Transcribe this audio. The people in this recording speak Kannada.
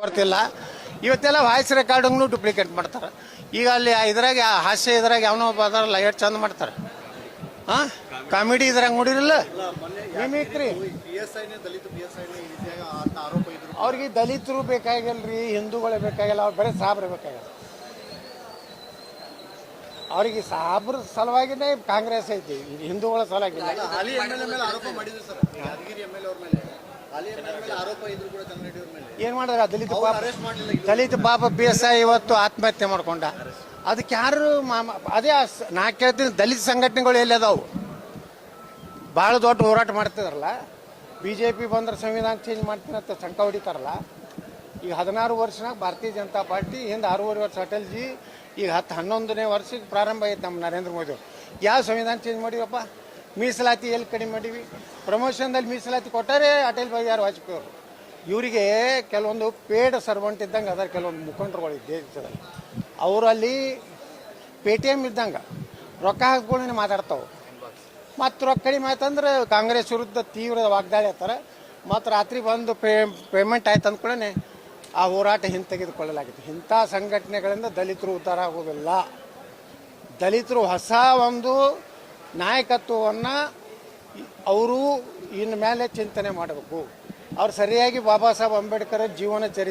ಗೊತ್ತಿಲ್ಲ. ಇವತ್ತೆಲ್ಲ ವಾಯ್ಸ್ ರೆಕಾರ್ಡಿಂಗ್ನು ಡೂಪ್ಲಿಕೇಟ್ ಮಾಡ್ತಾರೆ. ಈಗ ಅಲ್ಲಿ ಇದ್ರಾಗ ಹಾಸ್ಯ ಇದ್ರಾಗ ಯಾವನೋ ಒಬ್ಬ ಅದಾರಲ್ಲ ಎಷ್ಟು ಚಂದ ಮಾಡ್ತಾರೆ. ಹಾಂ ಕಾಮಿಡಿ ಇದ್ರಾಗ ನೋಡಿರಲ್ಲ? ಇದ್ರು ಅವ್ರಿಗೆ ದಲಿತರು ಬೇಕಾಗಿಲ್ರಿ, ಹಿಂದೂಗಳೇ ಬೇಕಾಗಿಲ್ಲ, ಅವ್ರು ಬರೀ ಸಾಬ್ರೆ ಬೇಕಾಗಿಲ್ಲ. ಅವ್ರಿಗೆ ಸಾಬ್ರ ಸಲುವಾಗಿನೇ ಕಾಂಗ್ರೆಸ್ ಐತಿ, ಹಿಂದೂಗಳ ಸಲುವಾಗಿಲ್ಲ. ಏನ್ ಮಾಡಿದ್ರೆ ದಲಿತ ಪಾಪ ದಲಿತ ಪಾಪ ಬಿ ಎಸ್ ಐ ಇವತ್ತು ಆತ್ಮಹತ್ಯೆ ಮಾಡ್ಕೊಂಡ. ಅದಕ್ಕೆ ಯಾರು ಮಾಮ- ಅದೇ ನಾ ಕೇಳ್ತೀನಿ ದಲಿತ ಸಂಘಟನೆಗಳು ಎಲ್ಲಿ ಅದಾವು? ಭಾಳ ದೊಡ್ಡ ಹೋರಾಟ ಮಾಡ್ತಿದಾರಲ್ಲ? ಬಿ ಜೆ ಪಿ ಬಂದ್ರೆ ಸಂವಿಧಾನ ಚೇಂಜ್ ಮಾಡ್ತೀನಿ ಅಂತ ಸಂಕ ಹೊಡಿತಾರಲ್ಲ? ಈಗ ಹದಿನಾರು ವರ್ಷನಾಗ ಭಾರತೀಯ ಜನತಾ ಪಾರ್ಟಿ ಹಿಂದೆ ಆರೂವರೆ ವರ್ಷ ಅಟಲ್ಜಿ ಈಗ ಹತ್ತು ಹನ್ನೊಂದನೇ ವರ್ಷಕ್ಕೆ ಪ್ರಾರಂಭ ಆಯ್ತು ನಮ್ಮ ನರೇಂದ್ರ ಮೋದಿ ಯಾವ ಸಂವಿಧಾನ ಚೇಂಜ್ ಮಾಡಿವಪ್ಪ? ಮೀಸಲಾತಿ ಎಲ್ಲಿ ಕಡಿಮೆ ಮಾಡೀವಿ ಪ್ರಮೋಷನ್ದಲ್ಲಿ ಮೀಸಲಾತಿ ಕೊಟ್ಟಾರೆ ಅಟಲ್ ಬಿಹಾರಿ ವಾಜಪೇಯಿ ಅವರು. ಇವರಿಗೆ ಕೆಲವೊಂದು ಪೇಡ್ ಸರ್ವೆಂಟ್ ಇದ್ದಂಗೆ ಅದರ, ಕೆಲವೊಂದು ಮುಖಂಡರುಗಳು ದೇಶದಲ್ಲಿ ಅವರಲ್ಲಿ ಪೆ ಟಿ ಎಂ ಇದ್ದಂಗೆ ರೊಕ್ಕ ಹಾಕ್ಕೊಂಡು ಮಾತಾಡ್ತಾವೆ. ಮತ್ತು ರೊಕ್ಕ ಕಡಿಮೆ ಆಯ್ತಂದ್ರೆ ಕಾಂಗ್ರೆಸ್ ವಿರುದ್ಧ ತೀವ್ರ ವಾಗ್ದಾಳಿ ಆಯ್ತಾರೆ ಮತ್ತು ರಾತ್ರಿ ಬಂದು ಪೇ ಪೇಮೆಂಟ್ ಆಯ್ತು ಅಂದ್ಕೊಳ್ಳೇ ಆ ಹೋರಾಟ ಹಿಂತೆಗೆದುಕೊಳ್ಳಲಾಗಿತ್ತು. ಇಂಥ ಸಂಘಟನೆಗಳಿಂದ ದಲಿತರು ಉದ್ಧಾರ ಆಗೋದಿಲ್ಲ. ದಲಿತರು ಹೊಸ ಒಂದು ನಾಯಕತ್ವವನ್ನು ಅವರು ಇನ್ನು ಮೇಲೆ ಚಿಂತನೆ ಮಾಡಬೇಕು. ಅವ್ರು ಸರಿಯಾಗಿ ಬಾಬಾ ಸಾಹೇಬ್ ಅಂಬೇಡ್ಕರ್ ಜೀವನ ಚರಿತ್ರೆ